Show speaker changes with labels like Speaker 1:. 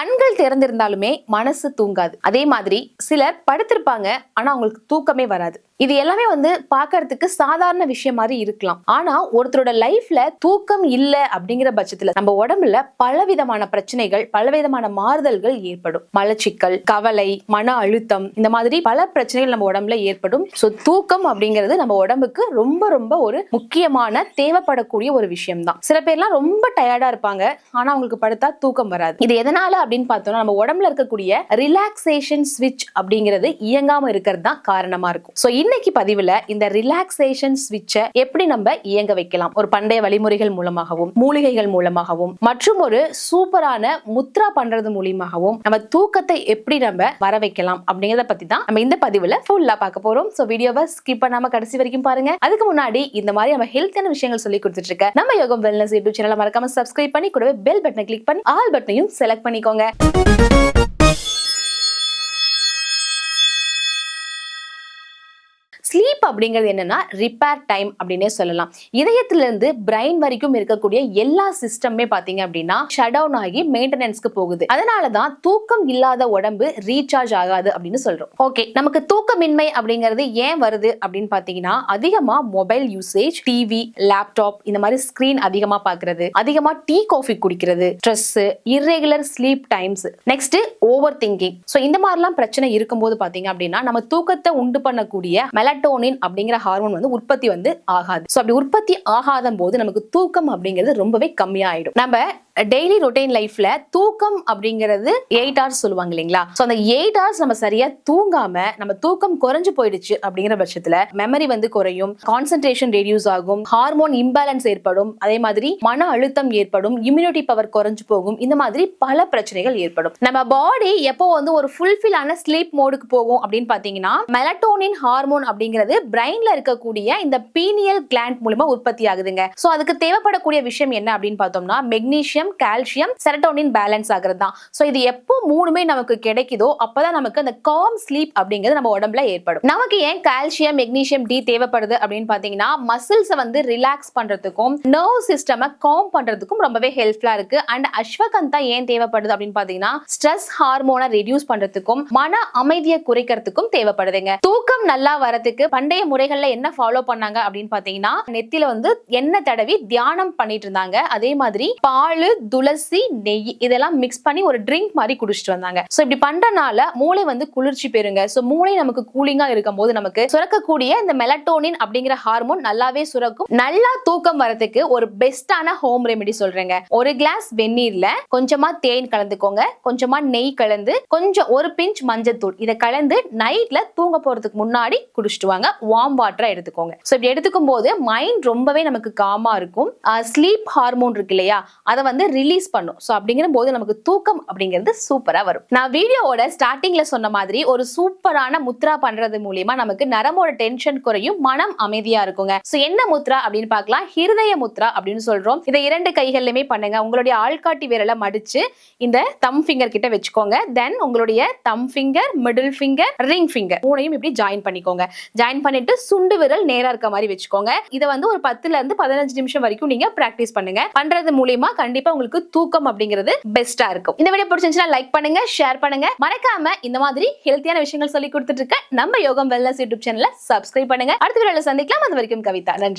Speaker 1: கண்கள் திறந்திருந்தாலுமே மனசு தூங்காது. அதே மாதிரி சிலர் படுத்திருப்பாங்க ஆனா அவங்களுக்கு தூக்கமே வராது. இது எல்லாமே வந்து பாக்குறதுக்கு சாதாரண விஷயம் மாதிரி இருக்கலாம். ஆனா ஒருத்தரோட லைஃப்ல தூக்கம் இல்ல அப்படிங்கிற பட்சத்துல நம்ம உடம்புல பலவிதமான பிரச்சனைகள் பலவிதமான மாறுதல்கள் ஏற்படும். மலச்சிக்கல் கவலை மன அழுத்தம் இந்த மாதிரி பல பிரச்சனைகள் நம்ம உடம்புல ஏற்படும். சோ தூக்கம் அப்படிங்கிறது நம்ம உடம்புக்கு ரொம்ப ரொம்ப ஒரு முக்கியமான தேவைப்படக்கூடிய ஒரு விஷயம் தான் சில பேர்லாம் ரொம்ப டயர்டா இருப்பாங்க. ஆனா அவங்களுக்கு படுத்தா தூக்கம் வராது. இது எதனால அப்படின்னு பார்த்தோம்னா நம்ம உடம்புல இருக்கக்கூடிய ரிலாக்ஸேஷன் ஸ்விட்ச் அப்படிங்கிறது இயங்காம இருக்கிறது தான் காரணமா இருக்கும். சோ இன்னைக்கு பதிவுல இந்த ரிலாக்ஸேஷன் ஸ்விட்சை எப்படி நம்ம இயங்க வைக்கலாம்? ஒரு பண்டைய வழிமுறைகள் மூலமாகவும் மூலிகைகள் மூலமாகவும் மற்றும் ஒரு சூப்பரான முத்ரா பண்றது மூலியமாகவும் நம்ம தூக்கத்தை எப்படி நம்ம வர வைக்கலாம் அப்படிங்கறத பத்தி தான் நம்ம இந்த பதிவுல ஃபுல்லா பார்க்க போறோம். சோ வீடியோவை ஸ்கிப் பண்ணாம கடைசி வரைக்கும் பாருங்க. அதுக்கு முன்னாடி இந்த மாதிரி நம்ம ஹெல்த்தான விஷயங்கள் சொல்லி கொடுத்துட்டு இருக்க நம்ம யோகம் வெல்னஸ் யூடியூப் சேனலை மறக்காம சப்ஸ்கிரைப் பண்ணி கூடவே பெல் பட்டனை கிளிக் பண்ணி ஆல் பட்டனையும் செலக்ட் பண்ணிக்கோங்க. ஸ்லீப் அப்படிங்கிறது என்னன்னா ரிப்பேர் டைம் அப்படின்னே சொல்லலாம். இதயத்திலிருந்து பிரெயின் வரைக்கும் இருக்கக்கூடிய எல்லா சிஸ்டமே பார்த்தீங்க அப்படின்னா ஷட் டவுன் ஆகி மெயின்டெனன்ஸ்க்கு போகுது. அதனால தான் தூக்கம் இல்லாத உடம்பு ரீசார்ஜ் ஆகாது அப்படின்னு சொல்றோம். ஓகே நமக்கு தூக்கமின்மை அப்படிங்கிறது ஏன் வருது அப்படின்னு பார்த்தீங்கன்னா அதிகமா மொபைல் யூசேஜ் டிவி லேப்டாப் இந்த மாதிரி ஸ்கிரீன் அதிகமா பார்க்கறது அதிகமா டீ காஃபி குடிக்கிறது stress irregular sleep times next over thinking so இந்த மாதிரிலாம் பிரச்சனை இருக்கும்போது பார்த்தீங்க அப்படின்னா நம்ம தூக்கத்தை உண்டு பண்ணக்கூடிய மெலட்டோனின் அப்படிங்கிற ஹார்மோன் வந்து உற்பத்தி வந்து ஆகாது. ஸோ அப்படி உற்பத்தி ஆகாத போது நமக்கு தூக்கம் அப்படிங்கிறது ரொம்பவே கம்மியாயிடும். நம்ம டெய்லி ரொட்டீன் லைஃப்ல தூக்கம் அப்படிங்கிறது எயிட் ஹவர்ஸ் சொல்லுவாங்க இல்லைங்களா? ஸோ அந்த எயிட் ஹவர்ஸ் நம்ம சரியா தூங்காம நம்ம தூக்கம் குறைஞ்சு போயிடுச்சு அப்படிங்கிற பட்சத்துல மெமரி வந்து குறையும் கான்சென்ட்ரேஷன் ரெடியூஸ் ஆகும் ஹார்மோன் இம்பேலன்ஸ் ஏற்படும் அதே மாதிரி மன அழுத்தம் ஏற்படும் இம்யூனிட்டி பவர் குறைஞ்சு போகும் இந்த மாதிரி பல பிரச்சனைகள் ஏற்படும். நம்ம பாடி எப்போ வந்து ஒரு ஃபுல்ஃபில் ஆன ஸ்லீப் மோடுக்கு போகும் அப்படின்னு பாத்தீங்கன்னா மெலட்டோனின் ஹார்மோன் அப்படிங்கிறது பிரெயின்ல இருக்கக்கூடிய இந்த பீனியல் கிளாண்ட் மூலமா உற்பத்தி ஆகுதுங்க. ஸோ அதுக்கு தேவைப்படக்கூடிய விஷயம் என்ன அப்படின்னு பார்த்தோம்னா magnesium magnesium calcium serotonin balance ஆகிறது தான் ஸோ இது எப்போ மூணுமே நமக்கு கிடைக்குதோ அப்போதான் நமக்கு அந்த காம் ஸ்லீப் அப்படிங்கிறது நம்ம உடம்புல ஏற்படும். நமக்கு ஏன் கால்சியம் மெக்னீசியம் டி தேவைப்படுது அப்படின்னு பார்த்தீங்கன்னா மசில்ஸை வந்து ரிலாக்ஸ் பண்றதுக்கும் நர்வ் சிஸ்டமை காம் பண்றதுக்கும் ரொம்பவே ஹெல்ப்ஃபுல்லா இருக்கு. அண்ட் அஸ்வகந்தா ஏன் தேவைப்படுது அப்படின்னு பார்த்தீங்கன்னா ஸ்ட்ரெஸ் ஹார்மோனை ரெடியூஸ் பண்றதுக்கும் மன அமைதியை குறைக்கிறதுக்கும் தேவைப்படுதுங்க. தூக்கம் நல்லா வரதுக்கு பண்டைய முறைகள்ல என்ன ஃபாலோ பண்ணாங்க அப்படின்னு பார்த்தீங்கன்னா நெத்தியில வந்து எண்ணெய் தடவி தியானம் பண்ணிட்டு இருந்தாங்க. அதே மாதிரி பால் துளசி நெய் இதெல்லாம் மிக்ஸ் பண்ணி ஒரு ட்ரிங்க் மாதிரி குடிச்சிட்டு வந்தாங்க. ஸோ இப்படி பண்றனால மூளை வந்து குளிர்ச்சி பெறுங்க. ஸோ மூளை நமக்கு கூலிங்கா இருக்கும் போது நமக்கு சுரக்கக்கூடிய இந்த மெலட்டோனின் அப்படிங்கிற ஹார்மோன் நல்லாவே சுரக்கும். நல்லா தூக்கம் வரதுக்கு ஒரு பெஸ்டான ஹோம் ரெமெடி சொல்றேங்க. ஒரு கிளாஸ் வெந்நீர்ல கொஞ்சமா தேன் கலந்துக்கோங்க. கொஞ்சமா நெய் கலந்து கொஞ்சம் ஒரு பிஞ்ச் மஞ்சத்தூள். இதை கலந்து நைட்ல தூங்க போறதுக்கு முன்னாடி குடிச்சிட்டு வாங்க. வார்ம் வாட்டரா எடுத்துக்கோங்க. ஸோ இப்படி எடுத்துக்கும் போது மைண்ட் ரொம்பவே நமக்கு காமா இருக்கும். ஸ்லீப் ஹார்மோன் இருக்கு இல்லையா? அதை வந்து ரிலீஸ் பண்ணும். ஸோ அப்படிங்கிற போது நமக்கு தூக்கம் அப்படிங்கிறது சூப்பரா வரும். நான் வீடியோவோட ஸ்டார்டிங்ல சொன்ன மாதிரி ஒரு சூப்பரான முத்ரா பண்றது மூலியமா நமக்கு நரம்போட டென்ஷன் குறையும் மனம் அமைதியா இருக்குங்க. ஸோ என்ன முத்ரா அப்படின்னு பார்க்கலாம். ஹிருதய முத்ரா அப்படின்னு சொல்றோம். இதை இரண்டு கைகள்லையுமே பண்ணுங்க. உங்களுடைய ஆள்காட்டி விரலை மடிச்சு இந்த தம் ஃபிங்கர் கிட்ட வச்சுக்கோங்க. தென் உங்களுடைய thumb finger middle finger ring finger மூணையும் இப்படி ஜாயின் பண்ணிக்கோங்க. ஜாயின் பண்ணிட்டு சுண்டு விரல் நேரா இருக்க மாதிரி வச்சுக்கோங்க. இதை வந்து ஒரு பத்துல இருந்து பதினஞ்சு நிமிஷம் வரைக்கும் நீங்க பிராக்டிஸ் பண்ணுங்க. பண்றது மூலியமா கண்டிப்பா கண்டிப்பா உங்களுக்கு தூக்கம் அப்படிங்கிறது பெஸ்டா இருக்கும். இந்த வீடியோ பிடிச்சிருந்துச்சுன்னா லைக் பண்ணுங்க ஷேர் பண்ணுங்க. மறக்காம இந்த மாதிரி ஹெல்த்தியான விஷயங்கள் சொல்லி கொடுத்துட்டு இருக்க நம்ம யோகம் வெல்னஸ் யூடியூப் சேனல சப்ஸ்கிரைப் பண்ணுங்க. அடுத்த வீடியோல சந்திக்கலாம். அது வரைக்கும் கவிதா. நன்றி.